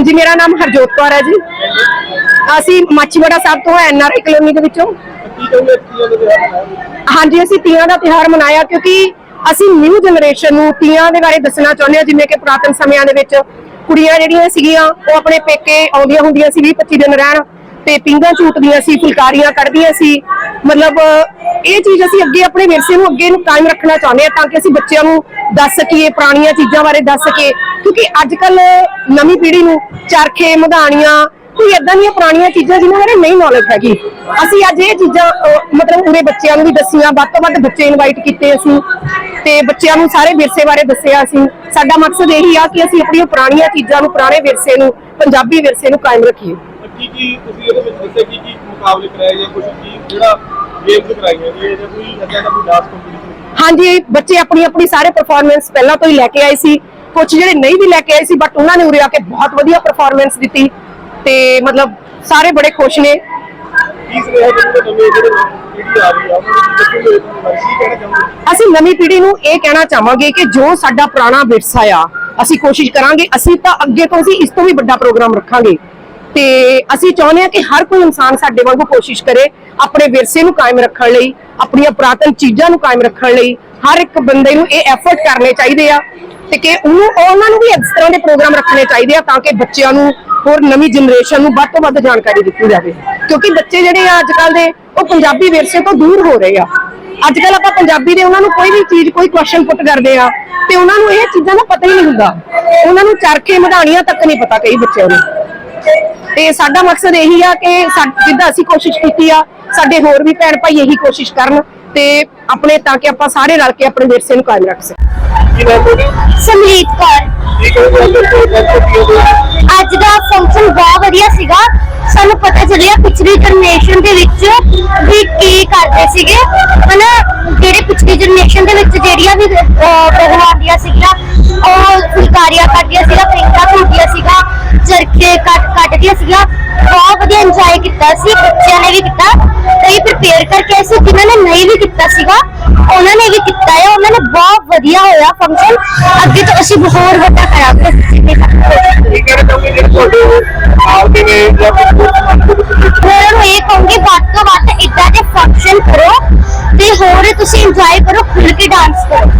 ਹਾਂਜੀ, ਮੇਰਾ ਨਾਮ ਹਰਜੋਤ ਕੌਰ ਹੈ ਜੀ। ਅਸੀਂ ਮਾਚੀਵਾੜਾ ਸਾਹਿਬ ਤੋਂ ਐਨਆਰਆਈ ਕਲੋਨੀ ਦੇ ਵਿੱਚੋਂ। ਤੀਆਂ ਹਾਂਜੀ, ਅਸੀਂ ਤੀਆਂ ਦਾ ਤਿਉਹਾਰ ਮਨਾਇਆ ਕਿਉਂਕਿ ਅਸੀਂ ਨਿਊ ਜਨਰੇਸ਼ਨ ਨੂੰ ਤੀਆਂ ਦੇ ਬਾਰੇ ਦੱਸਣਾ ਚਾਹੁੰਦੇ ਹਾਂ, ਜਿਵੇਂ ਕਿ ਪੁਰਾਤਨ ਸਮਿਆਂ ਦੇ ਵਿੱਚ ਕੁੜੀਆਂ ਜਿਹੜੀਆਂ ਸੀਗੀਆਂ, ਉਹ ਆਪਣੇ ਪੇਕੇ ਆਉਂਦੀਆਂ ਹੁੰਦੀਆਂ ਸੀ 20 25 ਦਿਨ ਰਹਿਣ ਤੇ ਪਿੰਗਾਂ ਝੂਟਦੀਆਂ ਸੀ, ਫੁਲਕਾਰੀਆਂ ਕੱਢਦੀਆਂ ਸੀ। ਮਤਲਬ ਇਹ ਚੀਜ਼ ਅਸੀਂ ਅੱਗੇ ਆਪਣੇ ਵਿਰਸੇ ਨੂੰ ਅੱਗੇ ਨੂੰ ਕਾਇਮ ਰੱਖਣਾ ਚਾਹੁੰਦੇ ਹਾਂ ਤਾਂ ਕਿ ਅਸੀਂ ਬੱਚਿਆਂ ਨੂੰ ਦੱਸ ਸਕੀਏ, ਪੁਰਾਣੀਆਂ ਚੀਜ਼ਾਂ ਬਾਰੇ ਦੱਸ ਸਕੀਏ। ਕਿਉਂਕਿ ਅੱਜ ਕੱਲ ਨਵੀਂ ਪੀੜ੍ਹੀ ਨੂੰ ਚਰਖੇ, ਮਧਾਣੀਆਂ, ਕੋਈ ਏਦਾਂ ਦੀਆਂ ਪੁਰਾਣੀਆਂ ਚੀਜ਼ਾਂ ਜਿਨ੍ਹਾਂ ਬਾਰੇ ਨਹੀਂ ਨੌਲੇਜ ਹੈਗੀ। ਅਸੀਂ ਅੱਜ ਇਹ ਚੀਜ਼ਾਂ ਮਤਲਬ ਉਰੇ ਬੱਚਿਆਂ ਨੂੰ ਵੀ ਦੱਸੀਆਂ, ਵੱਧ ਤੋਂ ਵੱਧ ਬੱਚੇ ਇਨਵਾਈਟ ਕੀਤੇ ਅਸੀਂ ਤੇ ਬੱਚਿਆਂ ਨੂੰ ਸਾਰੇ ਵਿਰਸੇ ਬਾਰੇ ਦੱਸਿਆ ਅਸੀਂ। ਸਾਡਾ ਮਕਸਦ ਇਹੀ ਆ ਕਿ ਅਸੀਂ ਆਪਣੀਆਂ ਪੁਰਾਣੀਆਂ ਚੀਜ਼ਾਂ ਨੂੰ, ਪੁਰਾਣੇ ਵਿਰਸੇ ਨੂੰ, ਪੰਜਾਬੀ ਵਿਰਸੇ ਨੂੰ ਕਾਇਮ ਰੱਖੀਏ। ਕੀ ਕੀ ਤੁਸੀਂ ਇਹਦੇ ਵਿੱਚ ਦੱਸਿਆ ਕੀ ਕੀ ਮੁਕਾਬਲੇ ਕਰਾਏ ਜਾਂ ਕੁਝ ਕੀ, ਜਿਹੜਾ ਗੇਮਸ ਕਰਾਈਆਂ ਜੀ ਜਾਂ ਕੋਈ ਅੱਛਾ ਦਾ ਕੋਈ ਡਾਂਸ ਕੰਪੀਟੀਸ਼ਨ ਹਾਂਜੀ ਬੱਚੇ ਆਪਣੀ ਆਪਣੀ ਸਾਰੇ ਪਰਫਾਰਮੈਂਸ ਪਹਿਲਾਂ ਤੋਂ ਹੀ ਲੈ ਕੇ ਆਏ ਸੀ। ਕੁਝ ਜਿਹੜੇ ਨਹੀਂ ਵੀ ਲੈ ਕੇ ਆਏ ਸੀ ਬਟ ਉਹਨਾਂ ਨੇ ਉਰੇ ਆ ਕੇ ਬਹੁਤ ਵਧੀਆ ਪਰਫਾਰਮੈਂਸ ਦਿੱਤੀ। ਤੇ ਮਤਲਬ ਸਾਰੇ ਬੜੇ ਖੁਸ਼ ਨੇ। ਅਸੀਂ ਨਵੀਂ ਪੀੜ੍ਹੀ ਨੂੰ ਇਹ ਕਹਿਣਾ ਚਾਹਾਂਗੇ ਕਿ ਜੋ ਸਾਡਾ ਪੁਰਾਣਾ ਵਿਰਸਾ ਆ ਅਸੀਂ ਕੋਸ਼ਿਸ਼ ਕਰਾਂਗੇ ਅਸੀਂ ਤਾਂ ਅੱਗੇ ਤੋਂ ਅਸੀਂ ਇਸ ਤੋਂ ਵੀ ਵੱਡਾ ਪ੍ਰੋਗਰਾਮ ਰੱਖਾਂਗੇ। ਤੇ ਅਸੀਂ ਚਾਹੁੰਦੇ ਹਾਂ ਕਿ ਹਰ ਕੋਈ ਇਨਸਾਨ ਸਾਡੇ ਵਾਂਗੂ ਕੋਸ਼ਿਸ਼ ਕਰੇ ਆਪਣੇ ਵਿਰਸੇ ਨੂੰ ਕਾਇਮ ਰੱਖਣ ਲਈ, ਆਪਣੀਆਂ ਪੁਰਾਤਨ ਚੀਜ਼ਾਂ ਨੂੰ ਕਾਇਮ ਰੱਖਣ ਲਈ। ਹਰ ਇੱਕ ਬੰਦੇ ਨੂੰ ਇਹ ਐਫਰਟ ਕਰਨੇ ਚਾਹੀਦੇ ਆ ਤੇ ਕਿ ਉਹਨੂੰ ਉਹਨਾਂ ਨੂੰ ਵੀ ਇਸ ਤਰ੍ਹਾਂ ਦੇ ਪ੍ਰੋਗਰਾਮ ਰੱਖਣੇ ਚਾਹੀਦੇ ਆ ਤਾਂ ਕਿ ਬੱਚਿਆਂ ਨੂੰ ਹੋਰ ਨਵੀਂ ਜਨਰੇਸ਼ਨ ਨੂੰ ਵੱਧ ਤੋਂ ਵੱਧ ਜਾਣਕਾਰੀ ਦਿੱਤੀ ਜਾਵੇ। ਕਿਉਂਕਿ ਬੱਚੇ ਜਿਹੜੇ ਆ ਅੱਜ ਕੱਲ ਦੇ, ਉਹ ਪੰਜਾਬੀ ਵਿਰਸੇ ਤੋਂ ਦੂਰ ਹੋ ਰਹੇ ਆ। ਅੱਜ ਕੱਲ ਆਪਾਂ ਪੰਜਾਬੀ ਦੇ ਉਹਨਾਂ ਨੂੰ ਕੋਈ ਵੀ ਚੀਜ਼, ਕੋਈ ਕੁਐਸਚਨ ਪੁੱਟ ਕਰਦੇ ਆ ਤੇ ਉਹਨਾਂ ਨੂੰ ਇਹ ਚੀਜ਼ਾਂ ਦਾ ਪਤਾ ਹੀ ਨਹੀਂ ਹੁੰਦਾ। ਉਹਨਾਂ ਨੂੰ ਚਰਖੇ ਮਧਾਣੀਆਂ ਤੱਕ ਨਹੀਂ ਪਤਾ ਕਈ ਬੱਚਿਆਂ ਨੂੰ। ਤੇ ਸਾਡਾ ਮਕਸਦ ਇਹੀ ਆ ਕਿ ਜਿੱਦਾਂ ਅਸੀਂ ਕੋਸ਼ਿਸ਼ ਕੀਤੀ ਆ ਸਾਡੇ ਹੋਰ ਵੀ ਭੈਣ ਭਾਈ ਇਹੀ ਕੋਸ਼ਿਸ਼ ਕਰਨ ਤੇ ਆਪਣੇ ਤਾਂ ਕਿ ਆਪਾਂ ਸਾਰੇ ਰਲ ਕੇ ਆਪਣੇ ਵਿਰਸੇ ਨੂੰ ਕਾਇਮ ਰੱਖ ਸਕੀਏ। ਸਮਰੀਤ ਕੌਰ। ਅੱਜ ਦੇ ਫੰਕਸ਼ਨ ਬਹੁਤ ਵਧੀਆ ਸੀਗਾ। ਸਾਨੂੰ ਪਤਾ ਚੱਲਿਆ ਪਿਛਲੀ ਜਨਰੇਸ਼ਨ ਦੇ ਵਿੱਚ ਵੀ ਕੀ ਕਰਦੇ ਸੀਗੇ। ਹਨਾ ਜਿਹੜੇ ਪਿਛਲੀ ਜਨਰੇਸ਼ਨ ਦੇ ਵਿੱਚ ਜਿਹੜੀਆਂ ਵੀ ਬਗਵਾਦੀਆਂ ਸੀਗੀਆਂ ਉਹ ਫੁਲਕਾਰੀਆਂ ਕੱਢਦੀਆਂ ਸੀਗਾ ਪ੍ਰਿੰਟਾਂ ਹੁੰਦੀਆਂ ਸੀਗਾ ਚਰਖੇ ਕੱਟ ਕੱਢਦੀਆਂ ਸੀਗਾ ਬਹੁਤ ਵਧੀਆ ਇੰਜੋਏ ਕੀਤਾ ਸੀ ਬੱਚਿਆਂ ਨੇ ਵੀ ਕੀਤਾ ਕਈ ਪ੍ਰਿਪੇਅਰ ਕਰਕੇ ਆਏ ਸੀ ਜਿਨ੍ਹਾਂ ਨੇ ਨਹੀਂ ਵੀ ਕੀਤਾ ਸੀਗਾ ਉਹਨਾਂ ਨੇ ਵੀ ਕੀਤਾ ਹੈ ਉਹਨਾਂ ਨੇ ਬਹੁਤ ਵਧੀਆ ਹੋਇਆ ਫੰਕਸ਼ਨ ਅੱਗੇ ਤੋਂ ਅਸੀਂ ਹੋਰ ਵੱਡਾ ਕਰਾਂਗੇ। ਕੀ ਹੋਰ ਇਹ ਕਹੂੰਗੀ ਵੱਧ ਤੋਂ ਵੱਧ ਇਦਾਂ ਦੇ ਫੰਕਸ਼ਨ ਕਰੋ ਤੇ ਹੋਰ ਤੁਸੀਂ ਇੰਜੋਏ ਕਰੋ ਖੁੱਲ ਕੇ ਡਾਂਸ ਕਰੋ।